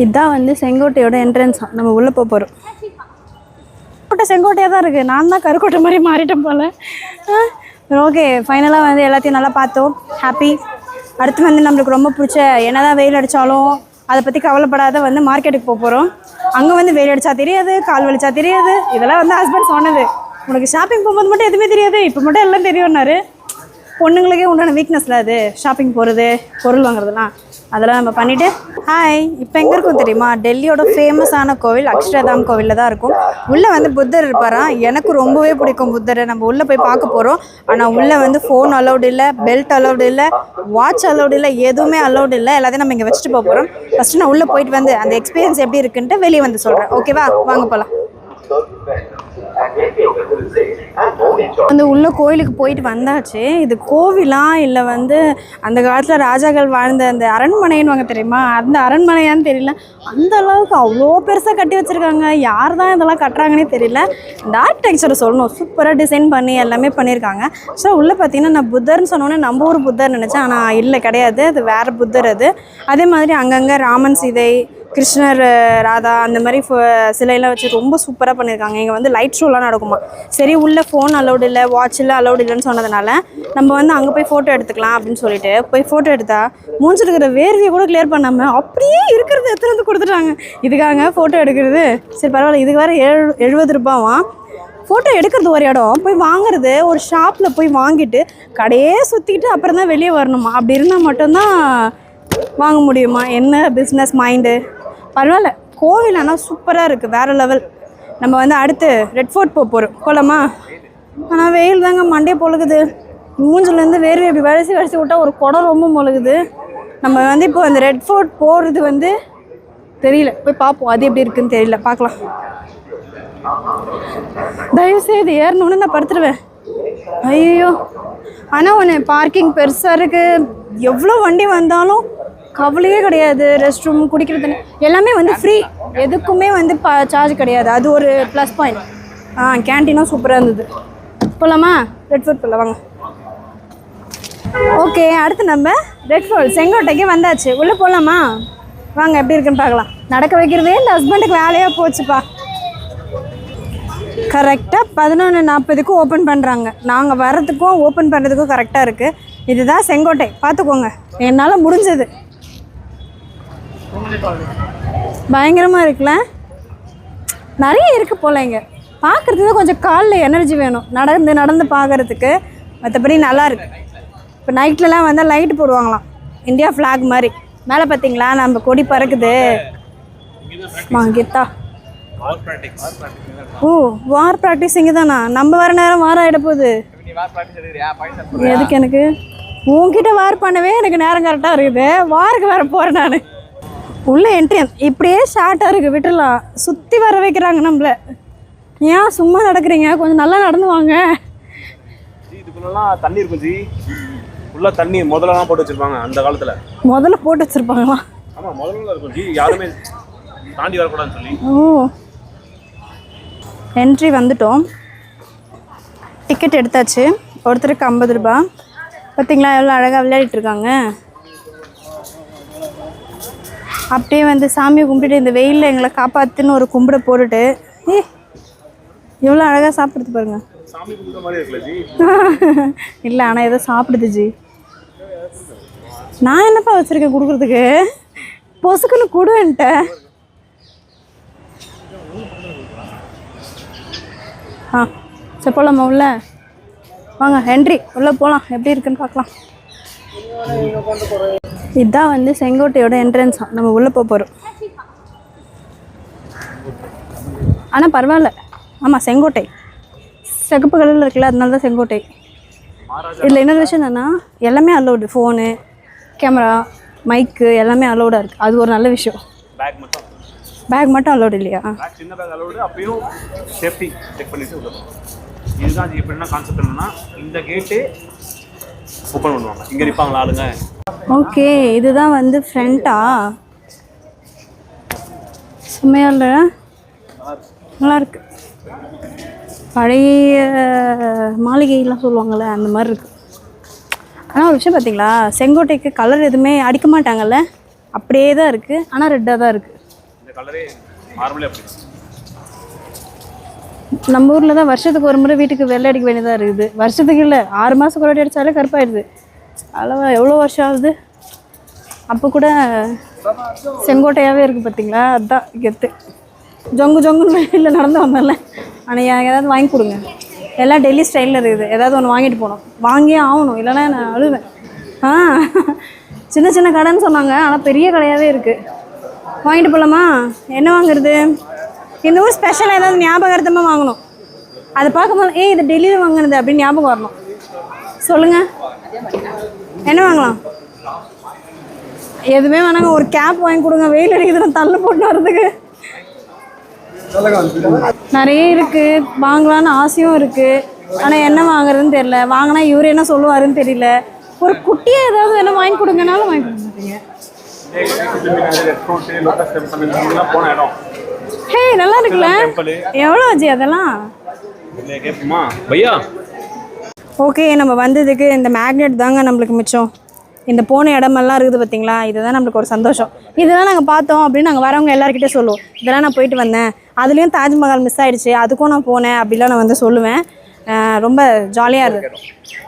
இதுதான் வந்து செங்கோட்டையோட என்ட்ரன்ஸ் நம்ம உள்ளே போக போகிறோம் செங்கோட்டை செங்கோட்டையாக தான் இருக்குது நான் தான் கருக்கோட்டை மாதிரி மாறிட்டேன் போல். ஓகே ஃபைனலாக வந்து எல்லாத்தையும் நல்லா பார்த்தோம். ஹாப்பி அடுத்து வந்து நம்மளுக்கு ரொம்ப பிடிச்ச என்னதான் வெயில் அடித்தாலும் அதை பற்றி கவலைப்படாத வந்து மார்க்கெட்டுக்கு போக போகிறோம் அங்கே வந்து வெயில் அடித்தா தெரியாது கால் வலிச்சா தெரியாது. இதெல்லாம் வந்து ஹஸ்பண்ட் சொன்னது. உனக்கு ஷாப்பிங் போகும்போது மட்டும் எதுவுமே தெரியாது. இப்போ மட்டும் எல்லாம் தெரியும்னாரு. பொண்ணுங்களுக்கே உண்டான வீக்னஸில் அது. ஷாப்பிங் போகிறது பொருள் வாங்குறதுலாம் அதெல்லாம் நம்ம பண்ணிவிட்டு ஹாய் இப்போ எங்கே இருக்கும் தெரியுமா? டெல்லியோட ஃபேமஸான கோவில் அக்ஷரதாம் கோவிலில் தான் இருக்கும். உள்ளே வந்து புத்தர் இருப்பாராம் எனக்கு ரொம்பவே பிடிக்கும் புத்தரை. நம்ம உள்ளே போய் பார்க்க போகிறோம் ஆனால் உள்ளே வந்து ஃபோன் அலௌடு இல்லை பெல்ட் அலௌடு இல்லை வாட்ச் அலௌடு இல்லை எதுவுமே அலௌடு இல்லை. எல்லாத்தையும் நம்ம இங்கே வச்சுட்டு போக போகிறோம் ஃபஸ்ட்டு நான் உள்ளே போயிட்டு வந்து அந்த எக்ஸ்பீரியன்ஸ் எப்படி இருக்குன்ட்டு வெளியே வந்து சொல்கிறேன் ஓகேவா வாங்க போகலாம் அந்த உள்ள கோயிலுக்கு போயிட்டு வந்தாச்சு. இது கோவிலா இல்லை வந்து அந்த காலத்தில் ராஜாக்கள் வாழ்ந்த அந்த அரண்மனைன்னு வாங்க தெரியுமா? அந்த அரண்மனையான்னு தெரியல. அந்த அளவுக்கு அவ்வளோ பெருசாக கட்டி வச்சுருக்காங்க. யார் தான் இதெல்லாம் கட்டுறாங்கன்னே தெரியல. இந்த ஆர்கிடெக்சரை சொல்லணும். சூப்பராக டிசைன் பண்ணி எல்லாமே பண்ணியிருக்காங்க. ஸோ உள்ளே பார்த்தீங்கன்னா நான் புத்தர்னு சொன்னோன்னே நம்ம ஊர் புத்தர் நினச்சேன். ஆனால் இல்லை கிடையாது. அது வேறு புத்தர் அது. அதே மாதிரி அங்கங்கே ராமன் சீதை கிருஷ்ணர் ராதா அந்த மாதிரி சிலையெல்லாம் வச்சு ரொம்ப சூப்பராக பண்ணியிருக்காங்க இங்கே வந்து லைட் ஷோலாம் நடக்குமா? சரி உள்ள ஃபோன் அலௌடு இல்லை வாட்ச் இல்லை அலௌடு இல்லைன்னு சொன்னதுனால நம்ம வந்து அங்கே போய் ஃபோட்டோ எடுத்துக்கலாம் அப்படின்னு சொல்லிட்டு போய் ஃபோட்டோ எடுத்தா மூஞ்சிருக்கிற இருக்கிற கூட கிளியர் பண்ணாமல் அப்படியே இருக்கிறது எத்தனை வந்து கொடுத்துட்டாங்க. இதுக்காக ஃபோட்டோ எடுக்கிறது. சரி பரவாயில்ல. இதுக்கு வேறு எழு எழுபது ரூபாவா? ஃபோட்டோ எடுக்கிறது ஒரு இடம். போய் வாங்குறது ஒரு ஷாப்பில் போய் வாங்கிட்டு கடையே சுற்றிக்கிட்டு அப்புறம் தான் வெளியே வரணுமா? அப்படி இருந்தால் மட்டும்தான் வாங்க முடியுமா? என்ன பிஸ்னஸ் மைண்டு பரவாயில்ல. கோவில் ஆனால் சூப்பராக இருக்குது வேறு லெவல். நம்ம வந்து அடுத்து ரெட் ஃபோர்ட் போக போகிறோம் போகலாமா ஆனால் வெயில் தாங்க மண்டே பொழுகுது. மூஞ்சிலேருந்து வேர்வை இப்படி வரிசை வரிசை விட்டால் ஒரு குடம் ரொம்ப முழுகுது. நம்ம வந்து இப்போ அந்த ரெட் ஃபோர்ட் போகிறது வந்து தெரியல. போய் பார்ப்போம். அது எப்படி இருக்குன்னு தெரியல. பார்க்கலாம். தயவுசெய்து ஏறணுன்னு நான் படுத்துருவேன். ஐயோ ஆனால் ஒன்று பார்க்கிங் பெருசாக இருக்குது எவ்வளோ வண்டி வந்தாலும் கவலையே கிடையாது ரெஸ்ட் ரூம் குடிக்கிற தண்ணி எல்லாமே வந்து ஃப்ரீ எதுக்குமே வந்து பா சார்ஜ் கிடையாது. அது ஒரு ப்ளஸ் பாயிண்ட் ஆ கேன்டீனும் சூப்பராக இருந்தது. போகலாமா ரெட் ஃபுட் போகலாம் வாங்க. ஓகே அடுத்து நம்ம ரெட் ஃபோர்ட் செங்கோட்டைக்கு வந்தாச்சு. உள்ளே போகலாமா வாங்க எப்படி இருக்குன்னு பார்க்கலாம். நடக்க வைக்கிறதே இந்த ஹஸ்பண்டுக்கு வேலையாக போச்சுப்பா. கரெக்டாக பதினொன்று நாற்பதுக்கு ஓப்பன் பண்ணுறாங்க நாங்கள் வர்றதுக்கும் ஓப்பன் பண்ணுறதுக்கும் கரெக்டாக இருக்குது இதுதான் செங்கோட்டை. பார்த்துக்கோங்க. என்னால் முடிஞ்சது. பயங்கரமாக இருக்குல்ல? நிறைய இருக்குது போல இங்கே. பார்க்குறதுக்கு கொஞ்சம் காலில் எனர்ஜி வேணும். நடந்து நடந்து பார்க்குறதுக்கு மற்றபடி நல்லா இருக்கு. இப்போ நைட்லலாம் வந்தால் லைட் போடுவாங்களாம். இந்தியா ஃப்ளாக் மாதிரி. மேலே பார்த்தீங்களா நம்ம கொடி பறக்குது. கீதா ஓ வார் ப்ராக்டிஸ் இங்கே தானா? நம்ம வர நேரம் வாரம் ஆகிட போகுது. எதுக்கு எனக்கு? உன்கிட்ட வார் பண்ணவே எனக்கு நேரம் கரெக்டாக இருக்குது. வாருக்கு வர போகிறேன் நான். உள்ள என்ட்ரன்ஸ் இப்படியே ஷார்ட்டாக இருக்குது விட்டுடலாம் சுற்றி வர வைக்கிறாங்க நம்மள. ஏன் சும்மா நடக்கிறீங்க? கொஞ்சம் நல்லா நடந்து வாங்க. இதுக்குள்ளலாம் தண்ணி இருக்கும் ஜி. உள்ள தண்ணி முதல்லலாம் போட்டு வச்சிருப்பாங்க அந்த காலத்துல. முதல்ல போட்டு வச்சுருப்பாங்களா? ஆமா முதல்ல இருக்கும் ஜி. யாருமே தாண்டி வரக்கூடாதுன்னு சொல்லி. ஓ. என்ட்ரி வந்துட்டோம். டிக்கெட் எடுத்தாச்சு. ஒருத்தருக்கு ஐம்பது ரூபா பார்த்தீங்களா எவ்வளோ அழகாக விளையாடிட்டு இருக்காங்க. அப்படியே வந்து சாமியை கும்பிட்டுட்டு இந்த வெயிலில் எங்களை காப்பாத்துன்னு ஒரு கும்பிட போட்டுட்டு ஏ எவ்வளோ அழகாக சாப்பிடுது பாருங்க. இல்லை ஆனால் ஏதோ சாப்பிடுது ஜி. நான் என்னப்பா வச்சுருக்கேன் கொடுக்குறதுக்கு? பொசுக்குன்னு கொடுவேன்ட்டேன் ஆ சரி போகலாமா உள்ள? வாங்க ஹென்றி உள்ளே போகலாம் எப்படி இருக்குன்னு பார்க்கலாம். இதுதான் வந்து செங்கோட்டையோட என்ட்ரன்ஸ் நம்ம உள்ளே போக போகிறோம் ஆனால் பரவாயில்ல. ஆமாம் செங்கோட்டை. சிகப்பு கலரில் இருக்குல்ல அதனால தான் செங்கோட்டை. இதில் இன்னொரு விஷயம் என்னென்னா எல்லாமே அலௌடு ஃபோனு கேமரா மைக்கு எல்லாமே அலௌடாக இருக்குது அது ஒரு நல்ல விஷயம். பேக் மட்டும். பேக் மட்டும் அலௌடு இல்லையா? சின்ன பேக் அளவோடு அப்பயும் சேஃப்டி செக் பண்ணிட்டு உள்ள. இதுதான் என்ன கான்செப்ட் என்னன்னா இந்த கேட்டு ஓப்பன் பண்ணுவாங்க. இங்க நிற்பாங்களா ஆளுங்க. ஓகே இதுதான் வந்து ஃப்ரண்ட்டா செம்மையா இல்லை நல்லா இருக்கு பழைய மாளிகைலாம் சொல்லுவாங்கள்ல அந்த மாதிரி இருக்கு. ஆனால் ஒரு விஷயம் பார்த்தீங்களா செங்கோட்டைக்கு கலர் எதுவுமே அடிக்க மாட்டாங்கல்ல? அப்படியே தான் இருக்குது ஆனால் ரெட்டாக தான் இருக்குது நம்ம ஊரில் தான் வருஷத்துக்கு ஒரு முறை வீட்டுக்கு வெள்ளை அடிக்க வேண்டியதாக இருக்குது. வருஷத்துக்கு இல்லை ஆறு மாதம் ஒரு வாட்டி அடித்தாலே கருப்பாயிடுது. அளவா எவ்வளோ வருஷம் ஆகுது? அப்போ கூட செங்கோட்டையாகவே இருக்குது பார்த்தீங்களா? அதுதான் கெத்து. ஜொங்கு ஜொங்குன்னு வெளியில் நடந்து வந்தால ஆனால் எனக்கு ஏதாவது வாங்கி கொடுங்க. எல்லாம் டெல்லி ஸ்டைலில் இருக்குது. ஏதாவது ஒன்று வாங்கிட்டு போகணும். வாங்கியே ஆகணும். இல்லைன்னா நான் அழுவேன். ஆ சின்ன சின்ன கடைன்னு சொன்னாங்க. ஆனால் பெரிய கடையாகவே இருக்குது வாங்கிட்டு போகலாமா என்ன வாங்குறது? இந்த ஊர் ஸ்பெஷலாக ஏதாவது ஞாபகார்த்தமாக வாங்கணும். அதை பார்க்கும்போது ஏய் இது டெல்லியில் வாங்கினது அப்படின்னு ஞாபகம் வரணும். சொல்லுங்கள் என்ன வாங்கலாம்? எதுவுமே வேணாங்க ஒரு கேப் வாங்கி கொடுங்க. வெயில் அடிக்குது நான் தள்ள போட்டு வர்றதுக்கு. நிறைய இருக்கு. வாங்கலாம்னு ஆசையும் இருக்கு. ஆனால் என்ன வாங்குறதுன்னு தெரியல. வாங்கினா இவர் என்ன சொல்லுவாருன்னு தெரியல. ஒரு குட்டியை ஏதாவது என்ன வாங்கி கொடுங்கனாலும் வாங்கி கொடுக்க மாட்டீங்க ஹே நல்லா இருக்குல்ல? எவ்வளோ ஆச்சு அதெல்லாம்? ஓகே நம்ம வந்ததுக்கு இந்த மேக்னெட் தாங்க நம்மளுக்கு மிச்சம். இந்த போன இடமெல்லாம் இருக்குது பார்த்தீங்களா இதுதான் நம்மளுக்கு ஒரு சந்தோஷம். இதெல்லாம் நாங்கள் பார்த்தோம் அப்படின்னு நாங்கள் வரவங்க எல்லாருக்கிட்டே சொல்லுவோம். இதெல்லாம் நான் போயிட்டு வந்தேன். அதுலேயும் தாஜ்மஹால் மிஸ் ஆயிடுச்சு. அதுக்கும் நான் போனேன். அப்படிலாம் நான் வந்து சொல்லுவேன். ரொம்ப ஜாலியாக இருந்தது.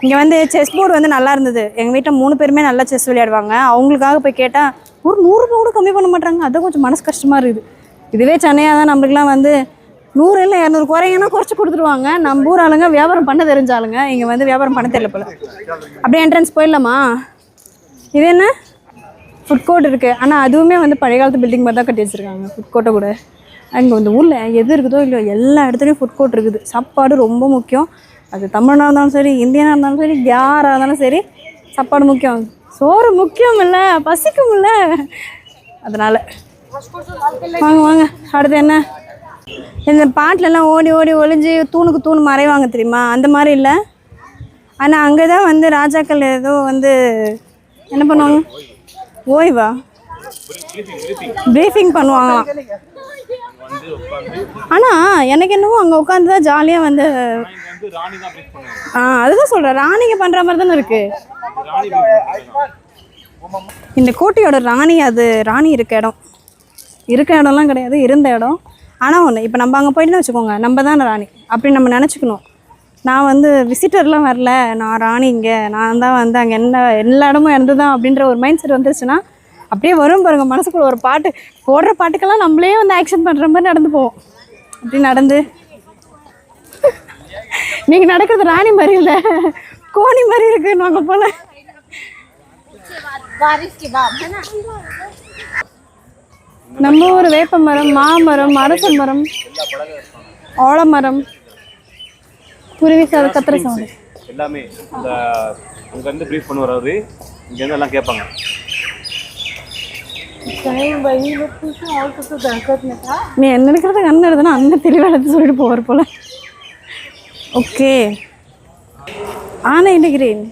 இங்கே வந்து செஸ் போர்டு வந்து நல்லா இருந்தது. எங்கள் வீட்டில் மூணு பேருமே நல்லா செஸ் விளையாடுவாங்க. அவங்களுக்காக போய் கேட்டால் ஒரு நூறுரூபா கூட கம்மி பண்ண மாட்டாங்க. அதை கொஞ்சம் மனசு கஷ்டமாக இருக்குது. இதுவே சென்னையாக தான் நம்மளுக்குலாம் வந்து நூறு இல்லை இரநூறு குறைங்கன்னா குறைச்சி கொடுத்துருவாங்க. நம்ம ஊர் ஆளுங்க வியாபாரம் பண்ண தெரிஞ்சாலுங்க இங்கே வந்து வியாபாரம் பண்ண தெரியல போல. அப்படியே என்ட்ரன்ஸ் போயிடலாமா? இது என்ன? ஃபுட் கோர்ட் இருக்குது ஆனால் அதுவுமே வந்து பழைய காலத்து பில்டிங் மாதிரி தான் கட்டி வச்சுருக்காங்க. ஃபுட் கோர்ட்டை கூட. அங்கே இந்த ஊரில் எது இருக்குதோ இல்லையோ எல்லா இடத்துலையும் ஃபுட் கோர்ட் இருக்குது. சாப்பாடு ரொம்ப முக்கியம். அது தமிழனாக இருந்தாலும் சரி இந்தியனாக இருந்தாலும் சரி யாராக இருந்தாலும் சரி சாப்பாடு முக்கியம். சோறு முக்கியம் இல்லை பசிக்கும் இல்லை அதனால். வாங்க வாங்க. அடுத்து என்ன? இந்த பாட்டிலலாம் ஓடி ஓடி ஒளிஞ்சு தூணுக்கு தூண் மறைவாங்க தெரியுமா? அந்த மாதிரி இல்லை? ஆனால் அங்கே தான் வந்து ராஜாக்கள் ஏதோ வந்து என்ன பண்ணுவாங்க? ஓய்வா? ப்ரீஃபிங் பண்ணுவாங்களாம். ஆனால் எனக்கு என்னவோ அங்கே உட்காந்து தான் ஜாலியாக வந்து ஆ அதுதான் சொல்கிறேன் ராணிங்க பண்ணுற மாதிரி தானே இருக்குது இந்த கோட்டையோட ராணி அது ராணி இருக்க இடம். இருக்க இடம்லாம் கிடையாது இருந்த இடம். ஆனால் ஒன்று இப்போ நம்ம அங்கே போயிட்டுன்னு வச்சுக்கோங்க நம்ம தான் ராணி அப்படி நம்ம நினச்சிக்கணும் நான் வந்து விசிட்டர்லாம் வரல நான் ராணி இங்கே நான் தான் வந்து அங்கே என்ன எல்லா இடமும் இறந்து தான் அப்படின்ற ஒரு மைண்ட் செட் வந்துருச்சுன்னா அப்படியே வரும் பாருங்க மனசுக்குள்ள ஒரு பாட்டு போடுற பாட்டுக்கெல்லாம் நம்மளே வந்து ஆக்ஷன் பண்ணுற மாதிரி நடந்து போவோம் அப்படி நடந்து நீங்கள் நடக்கிறது ராணி மாதிரி இல்லை கோணி மாதிரி இருக்கு நாங்கள் போல நம்ம ஊர் வேப்ப மரம் மாமரம் அரச மரம் ஓலமரம் குருவி கத்திர சவுண்டு எல்லாமே இந்த அங்கேருந்து ப்ரீஃப் பண்ண வராது இங்கேருந்து எல்லாம் கேட்பாங்க. நீ என்ன இருக்கிறத கண்ணு எடுத்தனா அந்த தெளிவாக சொல்லிட்டு போவார் போல. ஓகே. ஆனை இடுகிறேன்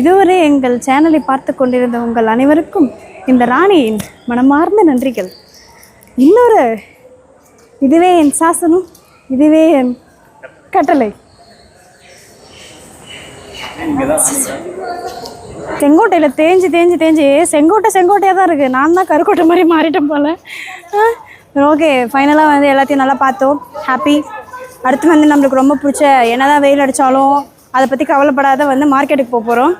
இதுவரை எங்கள் சேனலை பார்த்து கொண்டிருந்த உங்கள் அனைவருக்கும் இந்த ராணியின் மனமார்ந்த நன்றிகள். இன்னொரு இதுவே என் சாசனம் இதுவே என் கட்டளை. செங்கோட்டையில் தேஞ்சு தேஞ்சு தேஞ்சு செங்கோட்டை செங்கோட்டையாக தான் இருக்குது நான் தான் கருக்கோட்டை மாதிரி மாறிட்டேன் போல். ஓகே ஃபைனலாக வந்து எல்லாத்தையும் நல்லா பார்த்தோம். ஹாப்பி அடுத்து வந்து நம்மளுக்கு ரொம்ப பிடிச்ச என்னதான் வெயில் அடித்தாலும் அதை பற்றி கவலைப்படாத வந்து மார்க்கெட்டுக்கு போக போகிறோம்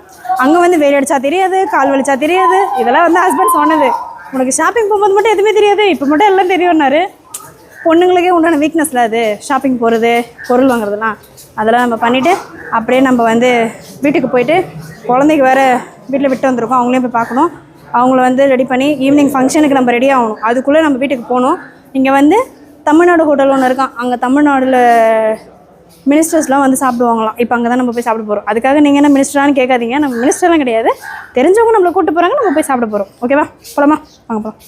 அங்கே வந்து வெயில் அடித்தா தெரியாது கால் வலிச்சா தெரியாது. இதெல்லாம் வந்து ஹஸ்பண்ட் சொன்னது. உனக்கு ஷாப்பிங் போகும்போது மட்டும் எதுவுமே தெரியாது. இப்போ மட்டும் எல்லாம் தெரியும்னாரு பொண்ணுங்களுக்கே உண்டான வீக்னஸில் அது. ஷாப்பிங் போகிறது பொருள் வாங்குறதுலாம் அதெல்லாம் நம்ம பண்ணிவிட்டு அப்படியே நம்ம வந்து வீட்டுக்கு போயிட்டு குழந்தைக்கு வேறு வீட்டில் விட்டு வந்திருக்கோம். அவங்களையும் போய் பார்க்கணும். அவங்கள வந்து ரெடி பண்ணி ஈவினிங் ஃபங்க்ஷனுக்கு நம்ம ரெடி ஆகணும். அதுக்குள்ளே நம்ம வீட்டுக்கு போகணும். இங்கே வந்து தமிழ்நாடு ஹோட்டல் ஒன்று இருக்கான் அங்கே தமிழ்நாடில் மினிஸ்டர்ஸ்லாம் வந்து சாப்பிடுவாங்களாம். இப்போ அங்கே தான் நம்ம போய் சாப்பிட போகிறோம் அதுக்காக நீங்கள் என்ன மினிஸ்டரான்னு கேட்காதீங்க. நம்ம மினிஸ்டர்லாம் கிடையாது. தெரிஞ்சவங்க நம்மளை கூப்பிட்டு போகிறாங்க நம்ம போய் சாப்பிட போகிறோம் ஓகேவா போலாமா? வாங்க போகலாம்